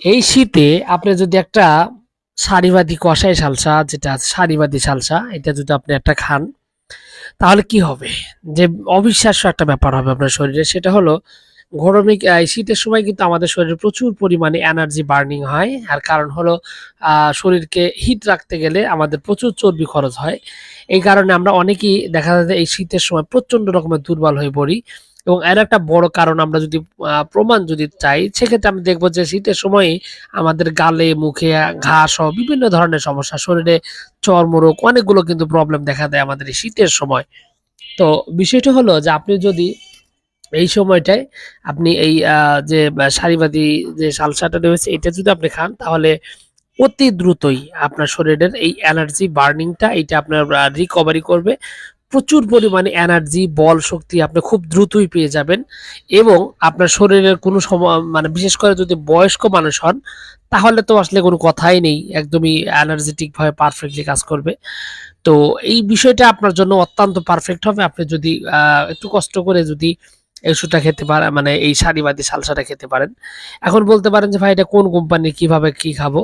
এই শীতে আপনি যদি একটা সারিবাদি কষাই সালসা, যেটা সারিবাদী সালসা, এটা যদি আপনি একটা খান, তাহলে কি হবে? যে অবিশ্বাস্য একটা ব্যাপার হবে আপনার শরীরে, সেটা হলো গরমে শীতের সময় কিন্তু আমাদের শরীরে প্রচুর পরিমাণে এনার্জি বার্নিং হয়, আর কারণ হলো শরীরকে হিট রাখতে গেলে আমাদের প্রচুর চর্বি খরচ হয়। এই কারণে আমরা অনেকেই দেখা যায় এই শীতের সময় প্রচণ্ড রকমের দুর্বল হয়ে পড়ি। এবং এর একটা বড় কারণ আমরা যদি প্রমাণ যদি চাই, সেক্ষেত্রে আমি দেখব যে শীতের সময় আমাদের গালে, মুখে, ঘা সহ বিভিন্ন ধরনের সমস্যা, শরীরে চর্মরোগ অনেকগুলো কিন্তু প্রবলেম দেখা দেয় আমাদের শীতের সময়। তো বিষয়টা হলো যে আপনি যদি এই সময়টায় আপনি এই যে সারিবাদী যে সালসাটা রয়েছে, এটা যদি আপনি খান, তাহলে অতি দ্রুতই আপনার শরীরের এই এনার্জি বার্নিংটা এটা আপনার রিকভারি করবে। প্রচুর পরিমাণে এনার্জি বল শক্তি আপনি খুব দ্রুতই পেয়ে যাবেন এবং আপনার শরীরের কোনো মানে বিশেষ করে যদি বয়স্ক মানুষ হন, তাহলে তো আসলে কোনো কথাই নেই, একদমই এনার্জেটিকভাবে পারফেক্টলি কাজ করবে। তো এই বিষয়টা আপনার জন্য অত্যন্ত পারফেক্ট হবে। আপনি যদি একটু কষ্ট করে যদি ওষুধটা খেতে পারেন মানে এই সারিবাদী সালসাটা খেতে পারেন। এখন বলতে পারেন যে, ভাই, এটা কোন কোম্পানি কীভাবে কি খাব?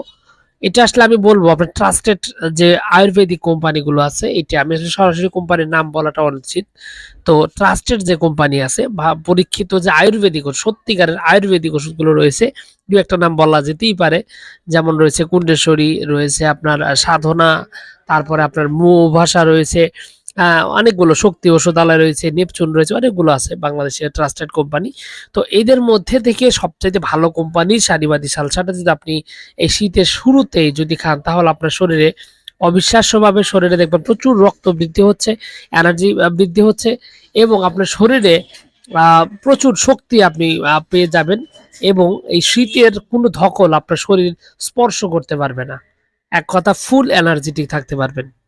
এটা আসলে আমি বলব, আপনার ট্রাস্টেড যে আয়ুর্বেদিক কোম্পানিগুলো আছে, এটা আমি আসলে সরাসরি কোম্পানির নাম বলাটা অনুচিত। তো ট্রাস্টেড যে কোম্পানি আছে বা পরীক্ষিত যে আয়ুর্বেদিক সত্যিকারের আয়ুর্বেদিক ওষুধগুলো রয়েছে, দু একটা নাম বলা যেতেই পারে। যেমন রয়েছে কুণ্ডেশ্বরী, রয়েছে আপনার সাধনা, তারপরে আপনার মৌ ভাষা রয়েছে অনেকগুলো শক্তি ওষুধালয় রয়েছে, নেপচুন রয়েছে, অনেকগুলো আছে বাংলাদেশের ট্রাস্টেড কোম্পানি তো এদের মধ্যে থেকে সবচাইতে ভালো কোম্পানির সারিবাদী সালসাটা যদি আপনি এই শীতের শুরুতেই যদি খান, তাহলে আপনার শরীরে অবিশ্বাস্যভাবে শরীরে দেখবেন প্রচুর রক্ত বৃদ্ধি হচ্ছে এনার্জি বৃদ্ধি হচ্ছে এবং আপনার শরীরে প্রচুর শক্তি আপনি পেয়ে যাবেন এবং এই শীতের কোনো ধকল আপনার শরীর স্পর্শ করতে পারবে না। এক কথা ফুল এনার্জেটিক থাকতে পারবেন।